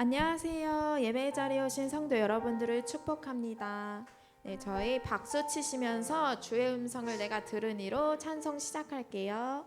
안녕하세요. 예배 자리에 오신 성도 여러분들을 축복합니다. 네, 저희 박수 치시면서 주의 음성을 내가 들으니로 찬송 시작할게요.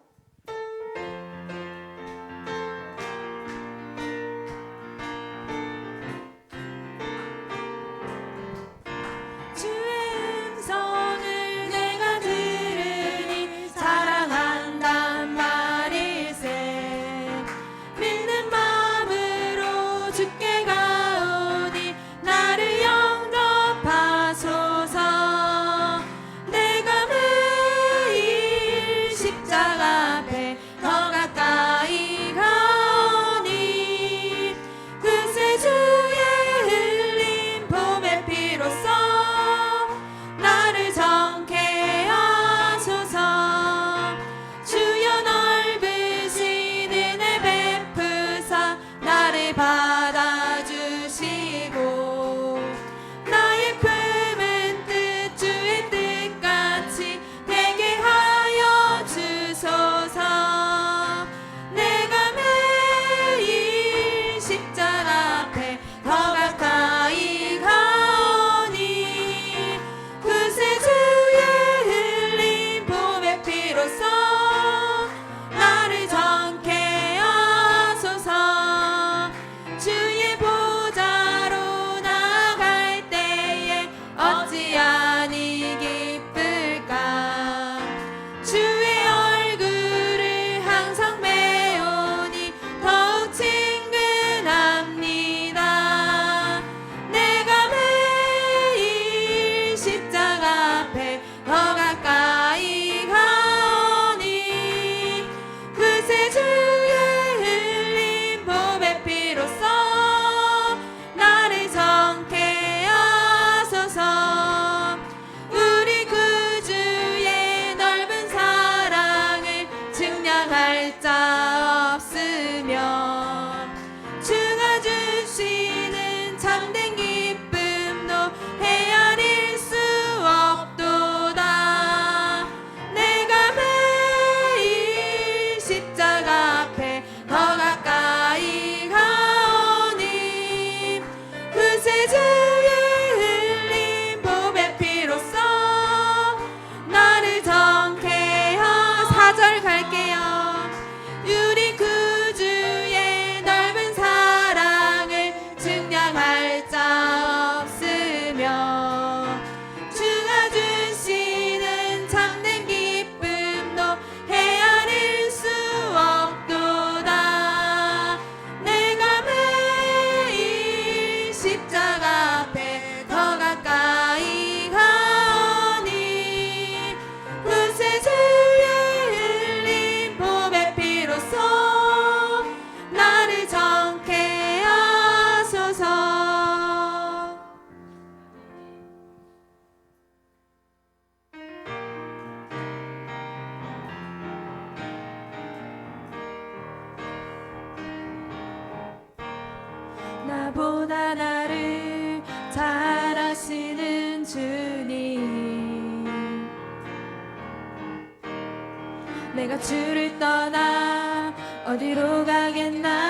주를 떠나 어디로 가겠나?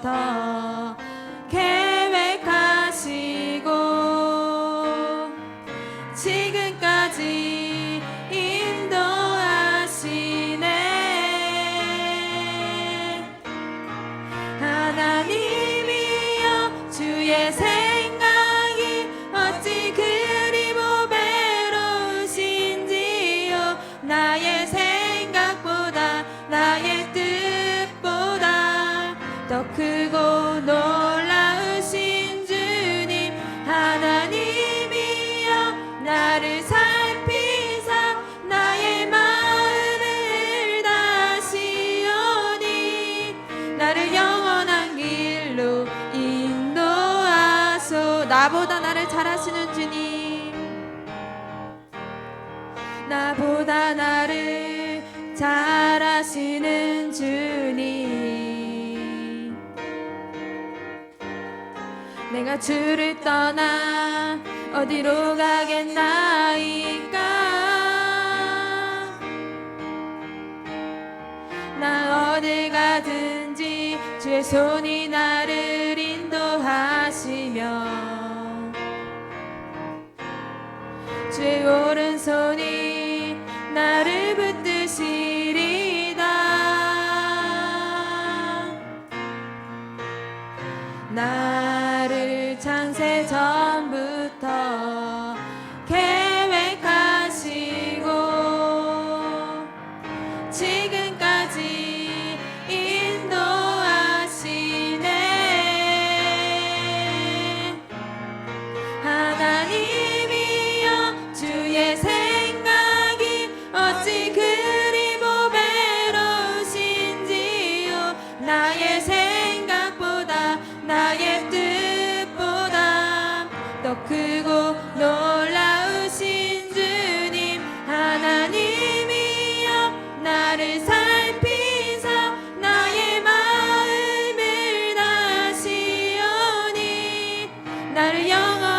같아. 더 크고 놀라우신 주님 하나님이여 나를 살피사 나의 마음을 다시오니 나를 영원한 길로 인도하소. 나보다 나를 잘하시는 주님 나보다 나를 잘하시는 주님. 내가 주를 떠나 어디로 가겠나이까 나 어딜 가든지 주의 손이 나를 인도하시며 주의 오른손이 나를 크고 놀라우신 주님 하나님이여 나를 살피사 나의 마음을 다시오니 나를 영원히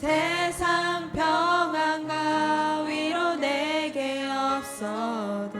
세상 평안과 위로 내게 없어도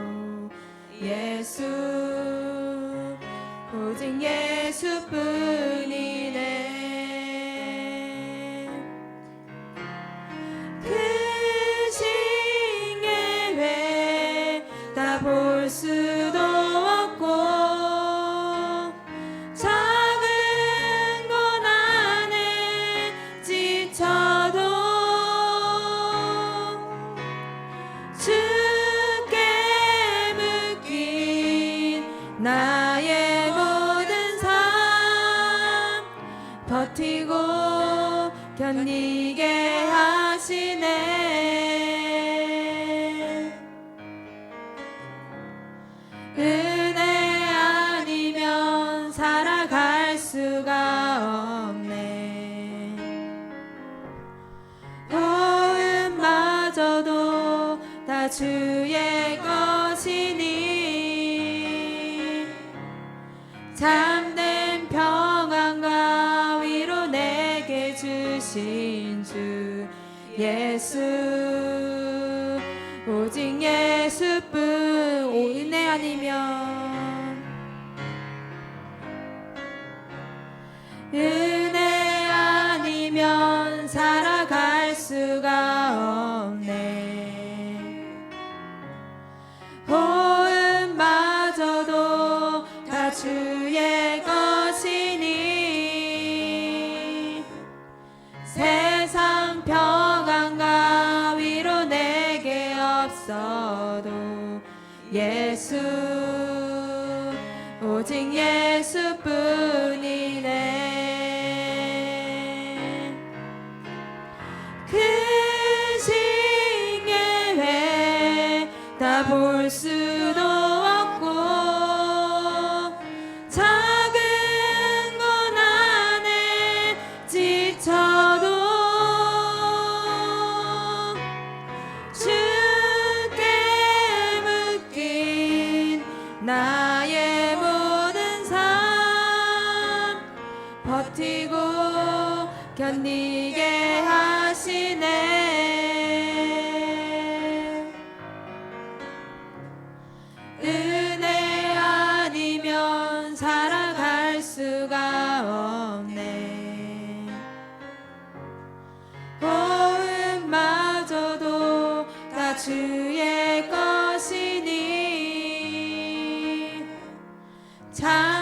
주의 것이니 참된 평안과 위로 내게 주신 주 예수. 오직 예수뿐 오인내 아니면 은혜 아니면 살아갈 수가 예수 오직 예수뿐. 견디게 하시네. 은혜 아니면 살아갈 수가 없네. 보음마저도 다 주의 것이니 참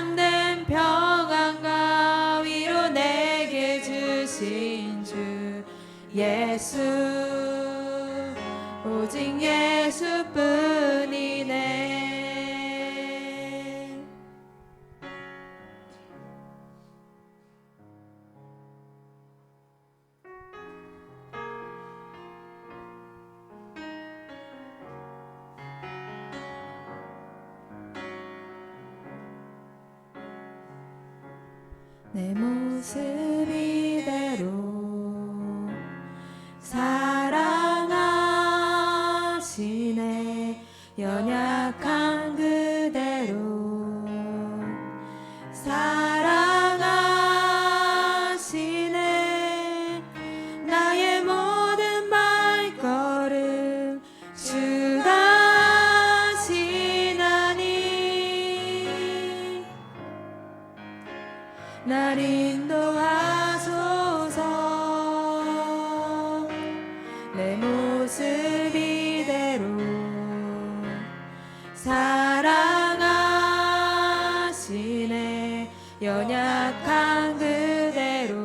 내 모습 연약한 그대로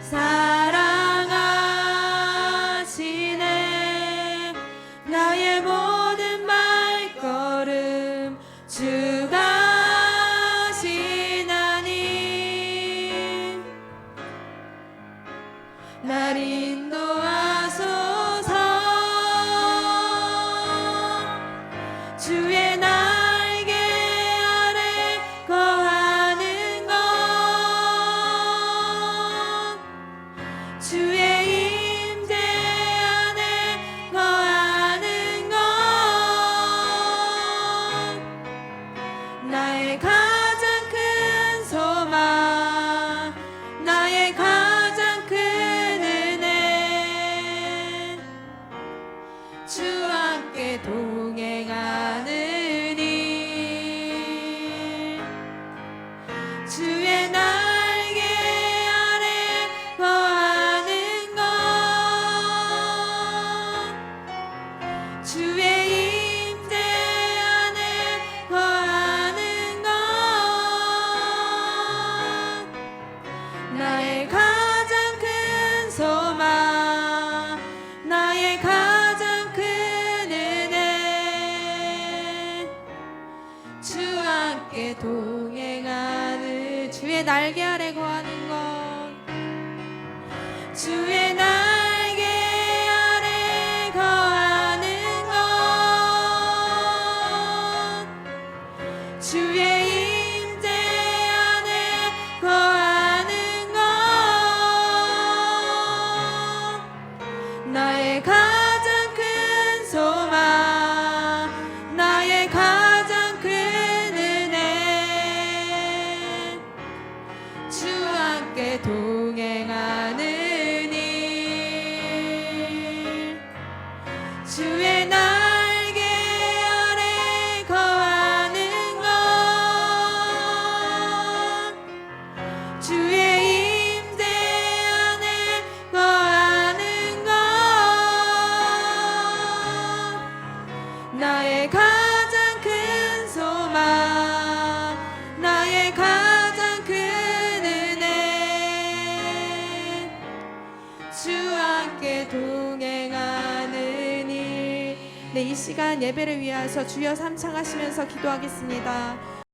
사랑하시네. 나의 모든 발걸음 주가 시나니. 날 인도하소서. 주의 나 주 함께 동행하는 동행하는 주의 날개 아래 거하는 것. 주의 이 시간 예배를 위하여서 주여 삼창하시면서 기도하겠습니다.